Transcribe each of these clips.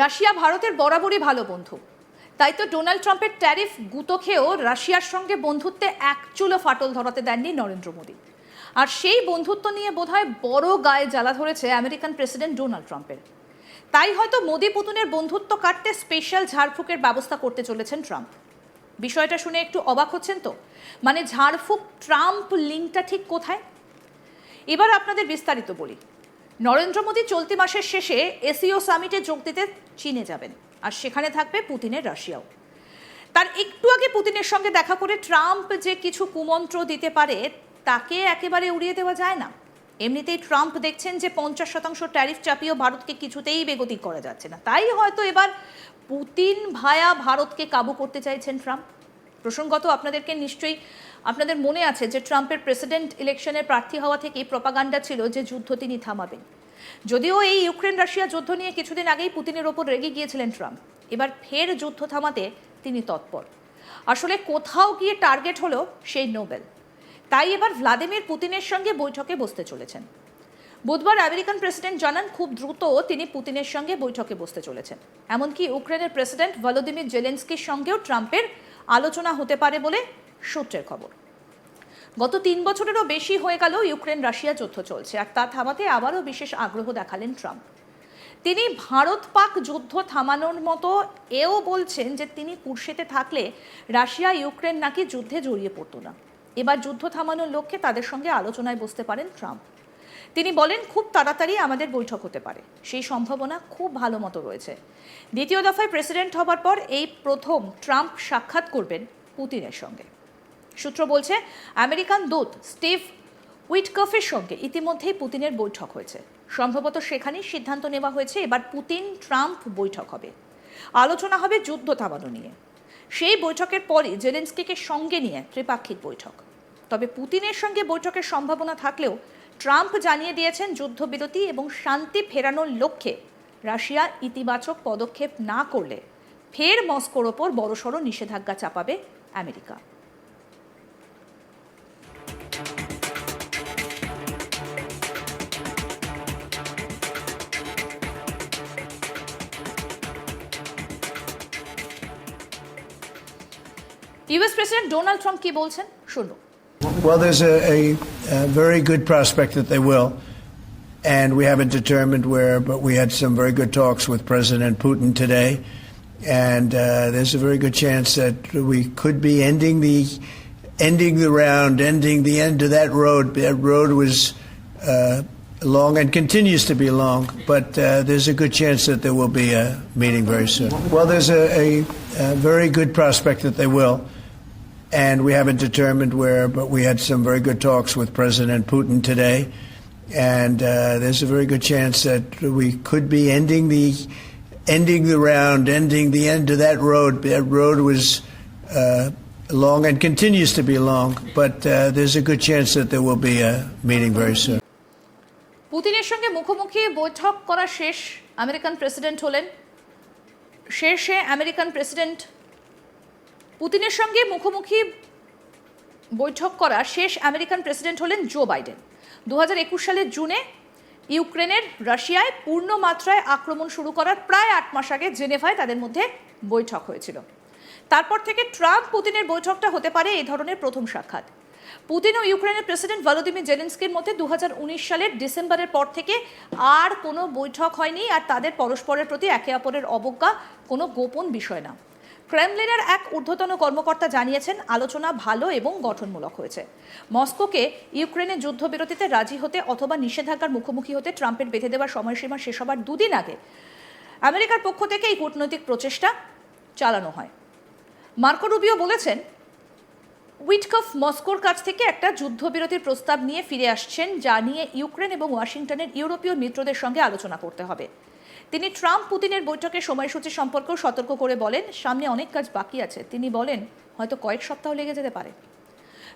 Russia ভারতের বরাবরই ভালো বন্ধু। তাই তো ডোনাল্ড ট্রাম্পের ট্যারিফ গুতো খেয়েও রাশিয়ার সঙ্গে বন্ধুত্বে এক চুলো ফাটল ধরাতে দেননি নরেন্দ্র মোদী। আর সেই বন্ধুত্ব নিয়ে বোধহয় বড় গায়ে জ্বালা ধরেছে আমেরিকান প্রেসিডেন্ট ডোনাল্ড ট্রাম্পের। তাই হয়তো মোদী পুতুনের বন্ধুত্ব কাটতে স্পেশাল ঝাড়ফুঁকের ব্যবস্থা করতে চলেছেন ট্রাম্প। বিষয়টা শুনে একটু অবাক হচ্ছেন তো? মানে ঝাড়ফুঁক ট্রাম্প লিঙ্কটা ঠিক কোথায়? এবার আপনাদের বিস্তারিত বলি। নরেন্দ্র মোদী চলতি মাসের শেষে এসিও সামিটে যোগ দিতে চীনে যাবেন। আর সেখানে থাকবে পুতিনের রাশিয়াও। তার একটু আগে পুতিনের সঙ্গে দেখা করে ট্রাম্প যে কিছু কুমন্ত্র দিতে পারে, তাকে একেবারে উড়িয়ে দেওয়া যায় না। এমনিতেই ট্রাম্প দেখছেন যে পঞ্চাশ শতাংশ ট্যারিফ চাপিয়েও ভারতকে কিছুতেই বেগতিক করা যাচ্ছে না। তাই হয়তো এবার পুতিন ভায়া ভারতকে কাবু করতে চাইছেন ট্রাম্প। প্রসঙ্গত আপনাদেরকে নিশ্চয়ই আপনাদের মনে আছে যে ট্রাম্পের প্রেসিডেন্ট ইলেকশনের প্রার্থী হওয়া থেকেই প্রপাগান্ডা ছিল যে যুদ্ধ তিনি থামাবেন? যদিও এই ইউক্রেন রাশিয়া যুদ্ধ নিয়ে কিছুদিন আগেই পুতিনের ওপর রেগে গিয়েছিলেন ট্রাম্প। এবার ফের যুদ্ধ থামাতে তিনি তৎপর। আসলে কোথাও গিয়ে টার্গেট হলো সেই নোবেল। তাই এবার ভ্লাদিমির পুতিনের সঙ্গে বৈঠকে বসতে চলেছেন। বুধবার আমেরিকান প্রেসিডেন্ট জানান, খুব দ্রুত তিনি পুতিনের সঙ্গে বৈঠকে বসতে চলেছেন। এমনকি ইউক্রেনের প্রেসিডেন্ট ভলোদিমির জেলেন্সকির সঙ্গেও ট্রাম্পের আলোচনা হতে পারে বলে সূত্রের খবর। গত তিন বছরেরও বেশি হয়ে গেল ইউক্রেন রাশিয়া যুদ্ধ চলছে, আর তা থামাতে আবারও বিশেষ আগ্রহ দেখালেন ট্রাম্প। তিনি ভারত পাক যুদ্ধ থামানোর মতো এও বলছেন যে তিনি কুর্সেতে থাকলে রাশিয়া ইউক্রেন নাকি যুদ্ধে জড়িয়ে পড়তো না। এবার যুদ্ধ থামানোর লক্ষ্যে তাদের সঙ্গে আলোচনায় বসতে পারেন ট্রাম্প। তিনি বলেন, খুব তাড়াতাড়ি আমাদের বৈঠক হতে পারে। সেই সম্ভাবনা খুব ভালো মতো রয়েছে। দ্বিতীয় দফায় প্রেসিডেন্ট হবার পর এই প্রথম ট্রাম্প সাক্ষাৎ করবেন পুতিনের সঙ্গে। সূত্র বলছে, আমেরিকান দূত স্টিভ উইটকফের সঙ্গে ইতিমধ্যেই পুতিনের বৈঠক হয়েছে। সম্ভবত সেখানেই সিদ্ধান্ত নেওয়া হয়েছে, এবার পুতিন ট্রাম্প বৈঠক হবে। আলোচনা হবে যুদ্ধ থামানো নিয়ে। সেই বৈঠকের পরই জেলেন্সকিকে সঙ্গে নিয়ে ত্রিপাক্ষিক বৈঠক। তবে পুতিনের সঙ্গে বৈঠকের সম্ভাবনা থাকলেও ট্রাম্প জানিয়ে দিয়েছেন যুদ্ধবিরতি এবং শান্তি ফেরানোর লক্ষ্যে রাশিয়া ইতিবাচক পদক্ষেপ না করলে ফের মস্কোর ওপর বড়সড় নিষেধাজ্ঞা চাপাবে America. US president Donald Trump কি বলছেন শুনুন Well, there's a, a, a very good prospect that they will. And we haven't determined where, but we had some very good talks with President Putin today. And uh, there's a very good chance that we could be ending the ending the round, ending the end of that road. That road was uh, long and continues to be long, but uh, there's a good chance that there will be a meeting very soon. Well, there's a, a, a very good prospect that they will and we haven't determined where, but we had some very good talks with President Putin today, and uh, there's a very good chance that we could be ending the ending the round, ending the end of that road. That road was uh, long and continues to be long, but uh, there's a good chance that there will be a meeting very soon. পুতিনের সঙ্গে মুখোমুখি বৈঠক করা শেষ American president হলেন শেষে American president পুতিনের সঙ্গে মুখোমুখি বৈঠক করা শেষ আমেরিকান প্রেসিডেন্ট হলেন জো বাইডেন। দু হাজার একুশ সালের জুনে ইউক্রেনের রাশিয়ায় পূর্ণ মাত্রায় আক্রমণ শুরু করার প্রায় আট মাস আগে জেনেভায় তাদের মধ্যে বৈঠক হয়েছিল। তারপর থেকে ট্রাম্প পুতিনের বৈঠকটা হতে পারে এই ধরনের প্রথম সাক্ষাৎ। পুতিন ও ইউক্রেনের প্রেসিডেন্ট ভলোদিমির জেলেন্সকির মধ্যে দু হাজার উনিশ সালের ডিসেম্বরের পর থেকে আর কোনো বৈঠক হয়নি, আর তাদের পরস্পরের প্রতি একে অপরের অবজ্ঞা কোনো গোপন বিষয় না। ক্রেমলিনের এক ঊর্ধ্বতন কর্মকর্তা জানিয়েছেন, আলোচনা ভালো এবং গঠনমূলক হয়েছে। মস্কোকে ইউক্রেনের যুদ্ধবিরতিতে রাজি হতে অথবা নিষেধাজ্ঞার মুখোমুখি হতে ট্রাম্পের বেঁধে দেওয়ার সময়সীমা শেষ হবার দুদিন আগে আমেরিকার পক্ষ থেকে এই কূটনৈতিক প্রচেষ্টা চালানো হয়। মার্কো রুবিও বলেছেন, উইটকফ মস্কোর কাছ থেকে একটা যুদ্ধবিরতির প্রস্তাব নিয়ে ফিরে আসছেন, যা নিয়ে ইউক্রেন এবং ওয়াশিংটনের ইউরোপীয় মিত্রদের সঙ্গে আলোচনা করতে হবে। তিনি ট্রাম্প পুতিনের বৈঠকের সময়সূচি সম্পর্কেও সতর্ক করে বলেন, সামনে অনেক কাজ বাকি আছে। তিনি বলেন, হয়তো কয়েক সপ্তাহ লেগে যেতে পারে।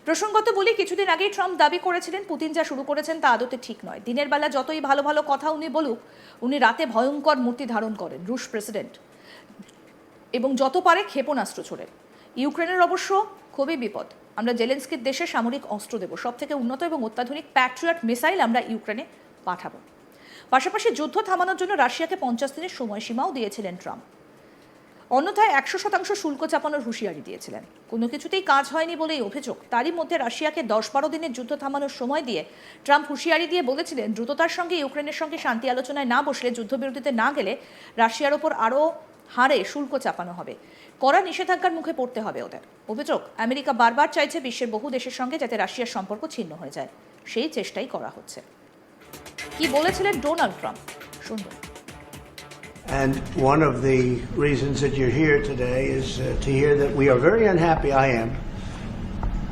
প্রসঙ্গত বলি, কিছুদিন আগেই ট্রাম্প দাবি করেছিলেন, পুতিন যা শুরু করেছেন তা আদতে ঠিক নয়। দিনের বেলা যতই ভালো ভালো কথা উনি বলুক, উনি রাতে ভয়ঙ্কর মূর্তি ধারণ করেন, রুশ প্রেসিডেন্ট। এবং যত পারে ক্ষেপণাস্ত্র ছোড়েন ইউক্রেনের অবশ্য খুবই বিপদ। আমরা জেলেন্সকির দেশে সামরিক অস্ত্র দেব। সব থেকে উন্নত এবং অত্যাধুনিক প্যাট্রিয়ট মিসাইল আমরা ইউক্রেনে পাঠাবো। পাশাপাশি যুদ্ধ থামানোর জন্য রাশিয়াকে পঞ্চাশ দিনের সময়সীমাও দিয়েছিলেন ট্রাম্প। অন্যথায় একশো শতাংশ শুল্ক চাপানোর হুঁশিয়ারি দিয়েছিলেন। কোনো কিছুতেই কাজ হয়নি বলেই অভিযোগ। তারই মধ্যে রাশিয়াকে দশ বারো দিনের যুদ্ধ থামানোর সময় দিয়ে ট্রাম্প হুঁশিয়ারি দিয়ে বলেছিলেন, দ্রুততার সঙ্গে ইউক্রেনের সঙ্গে শান্তি আলোচনায় না বসলে যুদ্ধবিরতিতে না গেলে রাশিয়ার ওপর আরও হারে শুল্ক চাপানো হবে। কড়া নিষেধাজ্ঞার মুখে পড়তে হবে ওদের। অভিযোগ, আমেরিকা বারবার চাইছে বিশ্বের বহু দেশের সঙ্গে যাতে রাশিয়ার সম্পর্ক ছিন্ন হয়ে যায়। সেই চেষ্টাই করা হচ্ছে। কি বলেছিলেন ডোনাল্ড ট্রাম্প শুনবো And one of the reasons that you're here today is uh, to hear that we are very unhappy, I am,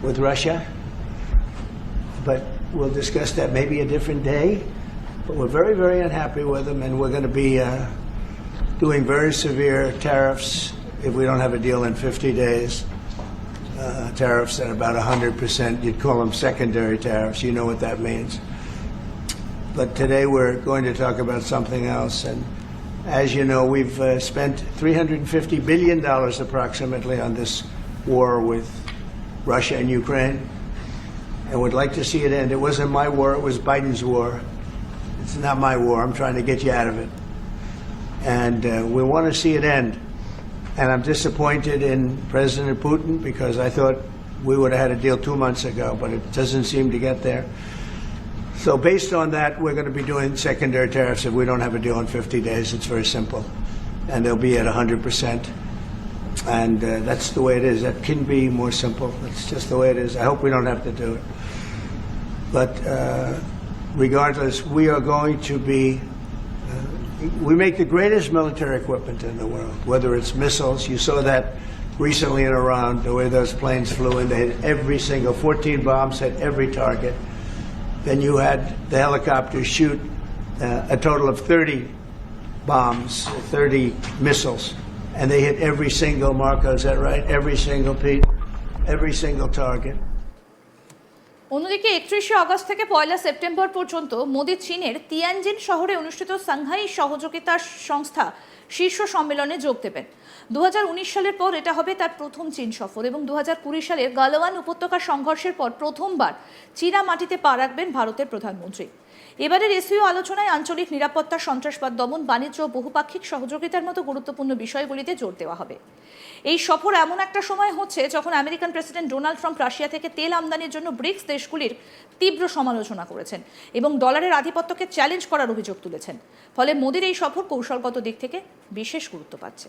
with Russia. But we'll discuss that maybe a different day. But we're very, very unhappy with them, and we're going to be uh, doing very severe tariffs if we don't have a deal in 50 days. Uh, tariffs at about 100%. You'd call them secondary tariffs. You know what that means. But today we're going to talk about something else. And as you know, we've uh, spent $350 billion approximately on this war with Russia and Ukraine. And would like to see it end. It wasn't my war, it was Biden's war. It's not my war. I'm trying to get you out of it. And uh, we want to see it end. And I'm disappointed in President Putin because I thought we would have had a deal two months ago, but it doesn't seem to get there. So based on that, we're going to be doing secondary tariffs if we don't have a deal in 50 days. It's very simple. And they'll be at 100%. And uh, that's the way it is. That can be more simple. That's just the way it is. I hope we don't have to do it. But uh, regardless, we are going to be. Uh, we make the greatest military equipment in the world, whether it's missiles. You saw that recently in Iran, the way those planes flew in. They hit every single 14 bombs, hit every target. Then you had the helicopters shoot uh, a total of 30 bombs, 30 missiles, and they hit every single, Marco, is that right? Every single, Pete? Every single target. অন্যদিকে একত্রিশে August থেকে পয়লা September পর্যন্ত মোদি চীনের Tianjin শহরে অনুষ্ঠিত Shanghai সহযোগিতা সংস্থা শীর্ষ সম্মেলনে যোগ দেবেন দু হাজার উনিশ সালের পর এটা হবে তার প্রথম চীন সফর এবং দু হাজার কুড়ি সালের গালওয়ান উপত্যকা সংঘর্ষের পর প্রথমবার চীনা মাটিতে পা রাখবেন ভারতের প্রধানমন্ত্রী। এবারের এসিও আলোচনায় আঞ্চলিক নিরাপত্তা, সন্ত্রাসবাদ, দমন, বাণিজ্য বহুপাক্ষিক সহযোগিতার মতো গুরুত্বপূর্ণ বিষয়গুলিতে জোর দেওয়া হবে। এই সফর এমন একটা সময় হচ্ছে যখন American president Donald Trump Russia থেকে তেল আমদানির জন্য ব্রিক্স দেশগুলির তীব্র সমালোচনা করেছেন এবং ডলারের আধিপত্যকে চ্যালেঞ্জ করার অভিযোগ তুলেছেন। ফলে মোদির এই সফর কৌশলগত দিক থেকে বিশেষ গুরুত্ব পাচ্ছে।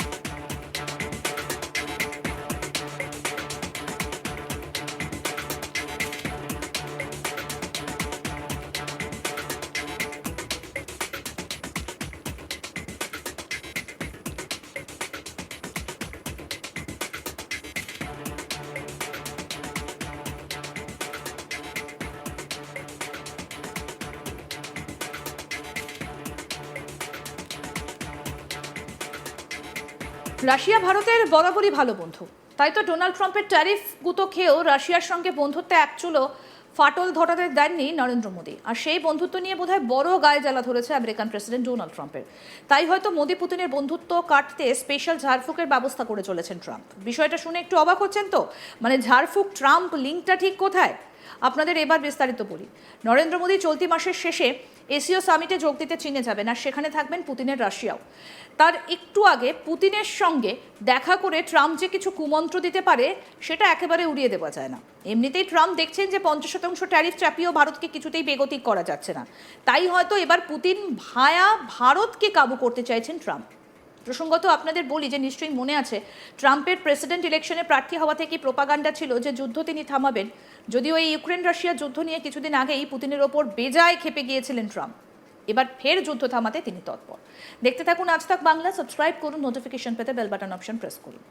রাশিয়া ভারতের বরাবরই ভালো বন্ধু। তাই তো ডোনাল্ড ট্রাম্পের ট্যারিফ গুতো খেয়েও রাশিয়ার সঙ্গে বন্ধুত্বে একচুলো ফাটল ধরাতে দেননি নরেন্দ্র মোদী। আর সেই বন্ধুত্ব নিয়ে বোধহয় বড় গায়ে জ্বালা ধরেছে আমেরিকান প্রেসিডেন্ট ডোনাল্ড ট্রাম্পের। তাই হয়তো মোদী পুতিনের বন্ধুত্ব কাটতে স্পেশাল ঝাড়ফুকের ব্যবস্থা করে চলেছেন ট্রাম্প। বিষয়টা শুনে একটু অবাক হচ্ছেন তো? মানে ঝাড়ফুক ট্রাম্প লিঙ্কটা ঠিক কোথায়? আপনাদের এবার বিস্তারিত বলি। নরেন্দ্র মোদী চলতি মাসের শেষে এসিও সামিটে যোগ দিতে চীনে যাবেন আর সেখানে থাকবেন পুতিনের রাশিয়াও। তার একটু আগে পুতিনের সঙ্গে দেখা করে ট্রাম্প যে কিছু কুমন্ত্র দিতে পারে, সেটা একেবারে উড়িয়ে দেওয়া যায় না। এমনিতেই ট্রাম্প দেখছেন যে পঞ্চাশ শতাংশ ট্যারিফ চাপিয়েও ভারতকে কিছুতেই বেগতিক করা যাচ্ছে না। তাই হয়তো এবার পুতিন ভায়া ভারতকে কাবু করতে চাইছেন ট্রাম্প। প্রসঙ্গত আপনাদের বলি যে নিশ্চয়ই মনে আছে, ট্রাম্পের প্রেসিডেন্ট ইলেকশনে প্রার্থী হওয়া থেকে প্রোপাগান্ডা ছিল যে যুদ্ধ তিনি থামাবেন। যদিও এই ইউক্রেন রাশিয়া যুদ্ধ নিয়ে কিছুদিন আগেই পুতিনের ওপর বেজায় খেপে গিয়েছিলেন ট্রাম্প। এবার ফের যুদ্ধ থামাতে তিনি তৎপর। দেখতে থাকুন আজ তাক বাংলা, সাবস্ক্রাইব করুন নোটিফিকেশন পেতে বেল বাটন অপশন প্রেস করুন।